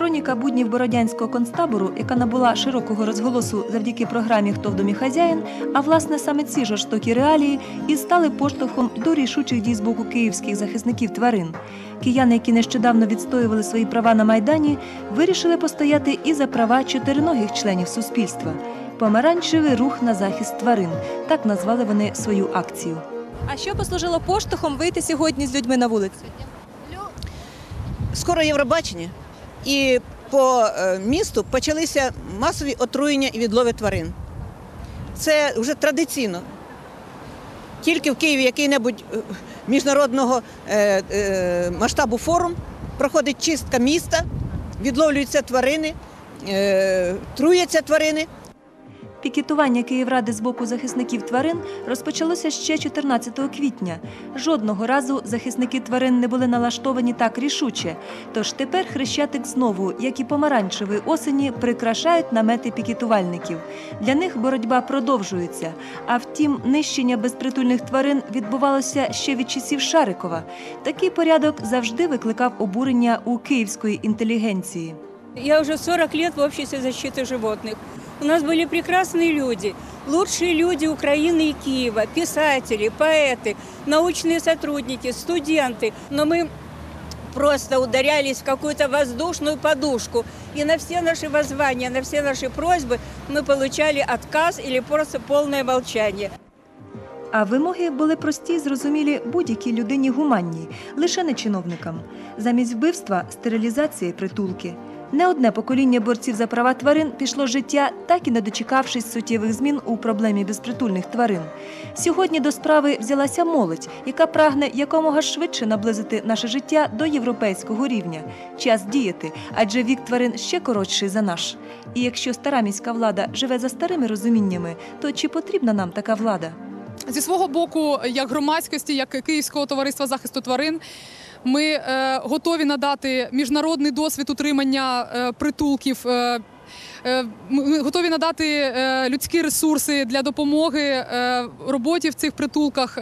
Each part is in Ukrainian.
Хроніка буднів Бородянського концтабору, яка набула широкого розголосу завдяки програмі Хто в домі хазяїн, а власне саме ці жорстокі реалії і стали поштовхом до рішучих дій з боку київських захисників тварин. Кияни, які нещодавно відстоювали свої права на майдані, вирішили постояти і за права чотириногих членів суспільства. Помаранчевий рух на захист тварин. Так назвали вони свою акцію. А що послужило поштовхом вийти сьогодні з людьми на вулицю? скоро Євробачення, і по е, місту почалися масові отруєння і відлови тварин. Це вже традиційно. Тільки в Києві який-небудь е, міжнародного е, масштабу форум проходить чистка міста, відловлюються тварини, труяться тварини. Пікетування Київради з боку захисників тварин розпочалося ще 14 квітня. Жодного разу захисники тварин не були налаштовані так рішуче. Тож тепер хрещатик знову, як і помаранчевої осені, прикрашають намети пікетувальників. Для них боротьба продовжується. А втім, нищення безпритульних тварин відбувалося ще від часів Шарикова. Такий порядок завжди викликав обурення у київської інтелігенції. Я уже 40 лет в обществе защиты животных. У нас были прекрасные люди, лучшие люди Украины и Киева, писатели, поэты, научные сотрудники, студенты. Но мы просто ударялись в какую-то воздушную подушку. И на все наши воззвания, на все наши просьбы мы получали отказ или просто полное молчание. А вимоги були прості, й зрозумілі будь-якій людині гуманній, лише не чиновникам. Замість вбивства стерилізація і притулки. Не одне покоління борців за права тварин пішло життя, так і не дочекавшись суттєвих змін у проблемі безпритульних тварин. Сьогодні до справи взялася молодь, яка прагне якомога швидше наблизити наше життя до європейського рівня. Час діяти, адже вік тварин ще коротший за наш. І якщо стара міська влада живе за старими розуміннями, то чи потрібна нам така влада? Зі свого боку, як громадськості, як Київського товариства захисту тварин, ми е, готові надати міжнародний досвід утримання е, притулків. Е, ми готові надати людські ресурси для допомоги роботі в цих притулках,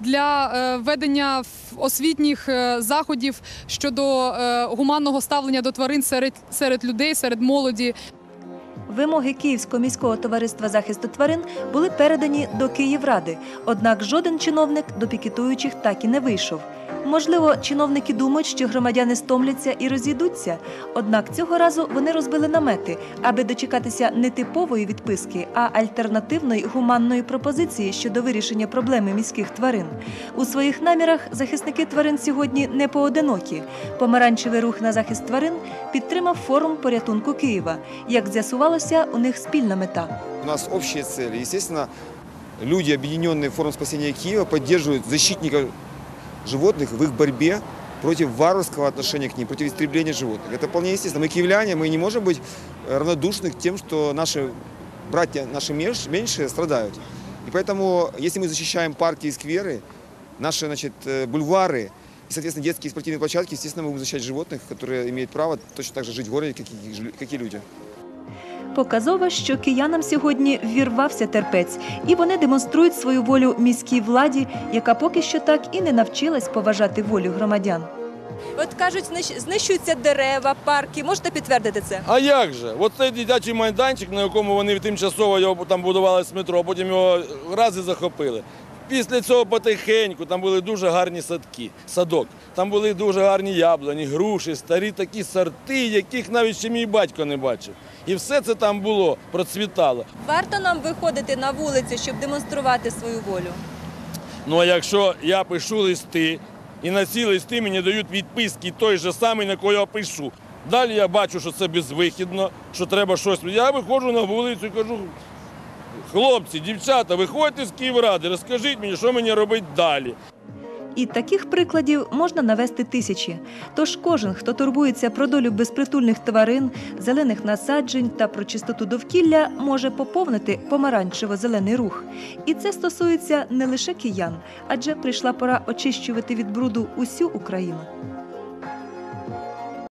для ведення освітніх заходів щодо гуманного ставлення до тварин серед, серед людей, серед молоді. Вимоги Київського міського товариства захисту тварин були передані до Київради, однак жоден чиновник до пікетуючих так і не вийшов. Можливо, чиновники думають, що громадяни стомляться і розійдуться. Однак цього разу вони розбили намети, аби дочекатися не типової відписки, а альтернативної гуманної пропозиції щодо вирішення проблеми міських тварин. У своїх намірах захисники тварин сьогодні не поодинокі. Помаранчевий рух на захист тварин підтримав форум порятунку Києва. Як з'ясувалося, у них спільна мета. У нас общие цели. Естественно, люди, объединенные в форум спасения Киева, поддерживают защитников животных в их борьбе против варварского отношения к ним, против истребления животных. Это вполне естественно. Мы киевляне, мы не можем быть э, равнодушны к тем, что наши братья, наши меньш- меньшие страдают. И поэтому, если мы защищаем парки и скверы, наши значит, э, бульвары и, соответственно, детские спортивные площадки, естественно, мы будем защищать животных, которые имеют право точно так же жить в городе, как и, жи- как и люди. Показово, що киянам сьогодні ввірвався терпець, і вони демонструють свою волю міській владі, яка поки що так і не навчилась поважати волю громадян. От кажуть, знищуються дерева, парки. Можете підтвердити це? А як же? От цей дитячий майданчик, на якому вони тимчасово його там будували з метро, а потім його рази захопили. Після цього потихеньку там були дуже гарні садки, садок. Там були дуже гарні яблуні, груші, старі такі сорти, яких навіть ще мій батько не бачив. І все це там було, процвітало. Варто нам виходити на вулицю, щоб демонструвати свою волю. Ну а якщо я пишу листи, і на ці листи мені дають відписки той же самий, на кого я пишу. Далі я бачу, що це безвихідно, що треба щось. Я виходжу на вулицю і кажу, хлопці, дівчата, виходьте з Київради, розкажіть мені, що мені робити далі. І таких прикладів можна навести тисячі. Тож кожен, хто турбується про долю безпритульних тварин, зелених насаджень та про чистоту довкілля, може поповнити помаранчево-зелений рух. І це стосується не лише киян, адже прийшла пора очищувати від бруду усю Україну.